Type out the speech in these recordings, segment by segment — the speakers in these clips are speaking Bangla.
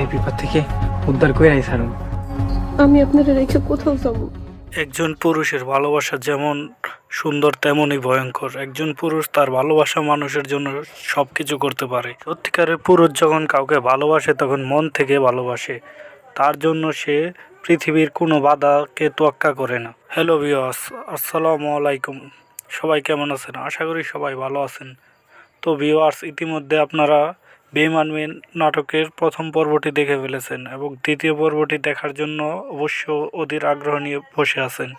এই বিপদ থেকে উদ্ধার করে আই সারুন আমি আপনারা রেখে কোথাও যাব? একজন পুরুষের ভালোবাসা যেমন সুন্দর তেমনই ভয়ঙ্কর। একজন পুরুষ তার ভালোবাসা মানুষের জন্য সব কিছু করতে পারে। সত্যিকারের পুরুষ যখন কাউকে ভালোবাসে তখন মন থেকে ভালোবাসে। তার জন্য সে পৃথিবীর কোনো বাধাকে তোয়াক্কা করে না। হ্যালো বিয়াস আসসালামু আলাইকুম। সবাই কেমন আছেন? আশা করি সবাই ভালো আছেন। তো ভিউয়ার্স ইতিমধ্যে আপনারা বেমান মেন নাটকের প্রথম পর্বটি দেখে ফেলেছেন এবং দ্বিতীয় পর্বটি দেখার জন্য অবশ্য অধীর আগ্রহ নিয়ে বসে আছেন।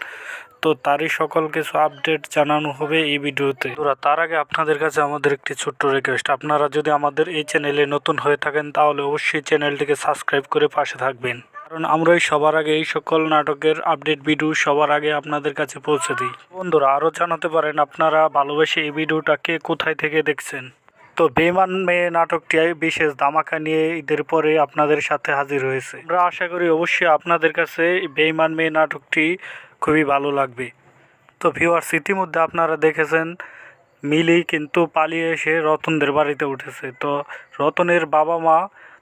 তো তারই সকল কিছু আপডেট জানানো হবে এই ভিডিওতে। তোরা তার আগে আপনাদের কাছে আমাদের একটি ছোট্ট রিকোয়েস্ট আপনারা যদি আমাদের এই চ্যানেলে নতুন হয়ে থাকেন, তাহলে অবশ্যই চ্যানেলটিকে সাবস্ক্রাইব করে পাশে থাকবেন। কারণ আমরাই সবার আগে এই সকল নাটকের আপডেট ভিডিও সবার আগে আপনাদের কাছে পৌঁছে দিই। বন্ধুরা, আরও জানাতে পারেন আপনারা ভালোবেসে এই ভিডিওটাকে কোথায় থেকে দেখছেন? তো বেমান মেয়ে নাটকটি বিশেষ ধামাকা নিয়ে ঈদের পরে আপনাদের সাথে হাজির হয়েছে। আমরা আশা করি অবশ্যই আপনাদের কাছে বেইমান মেয়ে নাটকটি খুবই ভালো লাগবে। তো ভিউয়ার্স ইতিমধ্যে আপনারা দেখেছেন, মিলি কিন্তু পালিয়ে এসে রতনদের বাড়িতে উঠেছে। তো রতনের বাবা মা,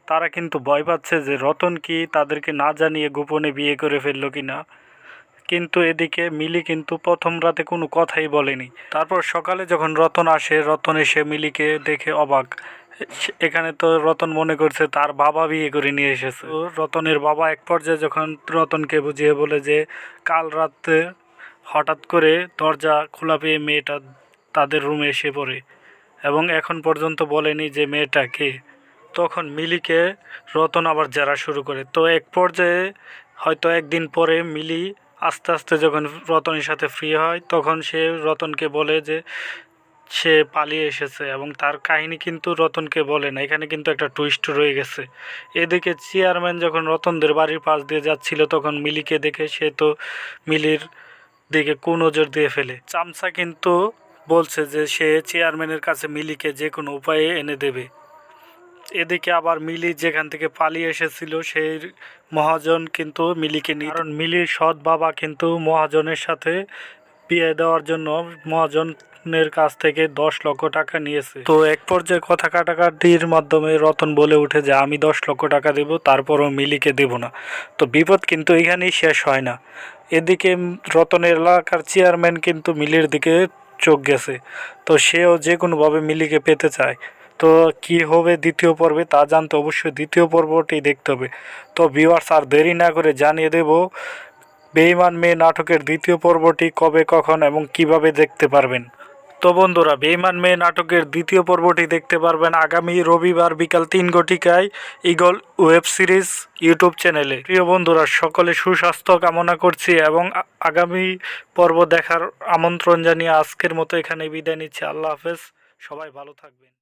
তারা কিন্তু ভয় পাচ্ছে যে রতন কি তাদেরকে না জানিয়ে গোপনে বিয়ে করে ফেলল কিনা। কিন্তু এদিকে মিলি কিন্তু প্রথম রাতে কোনো কথাই বলেনি। তারপর সকালে যখন রতন আসে, রতন এসে মিলিকে দেখে অবাক। এখানে তো রতন মনে করছে তার বাবা বিয়ে করে নিয়ে এসেছে। রতনের বাবা এক পর্যায়ে যখন রতনকে বুঝিয়ে বলে যে, কাল রাতে হঠাৎ করে দরজা খোলা পেয়ে মেয়েটা তাদের রুমে এসে পড়ে এবং এখন পর্যন্ত বলেনি যে মেয়েটা কে। তখন মিলিকে রতন আবার জেরা শুরু করে। তো এক পর্যায়ে হয়তো একদিন পরে মিলি আস্তে আস্তে যখন রতনের সাথে ফ্রি হয়, তখন সে রতনকে বলে যে সে পালিয়ে এসেছে এবং তার কাহিনী কিন্তু রতনকে বলে না। এখানে কিন্তু একটা টুইস্ট রয়ে গেছে। এদিকে চেয়ারম্যান যখন রতনদের বাড়ির পাশ দিয়ে যাচ্ছিল, তখন মিলিকে দেখে সে তো মিলির দিকে কুনজর দিয়ে ফেলে। চামচা কিন্তু বলছে যে সে চেয়ারম্যানের কাছে মিলিকে যে কোনো উপায়ে এনে দেবে। এদিকে আবার মিলি যেখান থেকে পালিয়ে এসেছিল, সেই মহাজন কিন্তু মিলিকে নিয়ে কারণ মিলির সৎ বাবা কিন্তু মহাজনের সাথে বিয়ে দেওয়ার জন্য মহাজনের কাছ থেকে দশ লক্ষ টাকা নিয়েছে। তো এক পর্যায়ে কথা কাটাকাটির মাধ্যমে রতন বলে উঠে যে, আমি দশ লক্ষ টাকা দেব, তারপরও মিলিকে দেব না। তো বিপদ কিন্তু এখানেই শেষ হয় না। এদিকে রতনের এলাকার চেয়ারম্যান কিন্তু মিলির দিকে চোখ গেছে। তো সেও যে কোনোভাবে মিলিকে পেতে চায় তো কি হবে দ্বিতীয় পর্বে তা জানতে অবশ্যই দ্বিতীয় পর্বটি দেখতে হবে। তো ভিউয়ার্স আর দেরি না করে জানিয়ে দেব বেইমান মেয়ে নাটকের দ্বিতীয় পর্বটি কবে, কখন এবং কীভাবে দেখতে পারবেন। তো বন্ধুরা বেইমান মেয়ে নাটকের দ্বিতীয় পর্বটি দেখতে পারবেন আগামী রবিবার বিকাল তিন ঘটিকায় ইগল ওয়েব সিরিজ ইউটিউব চ্যানেলে। প্রিয় বন্ধুরা, সকলে সুস্বাস্থ্য কামনা করছি এবং আগামী পর্ব দেখার আমন্ত্রণ জানিয়ে আজকের মতো এখানে বিদায় নিচ্ছি। আল্লাহ হাফেজ, সবাই ভালো থাকবেন।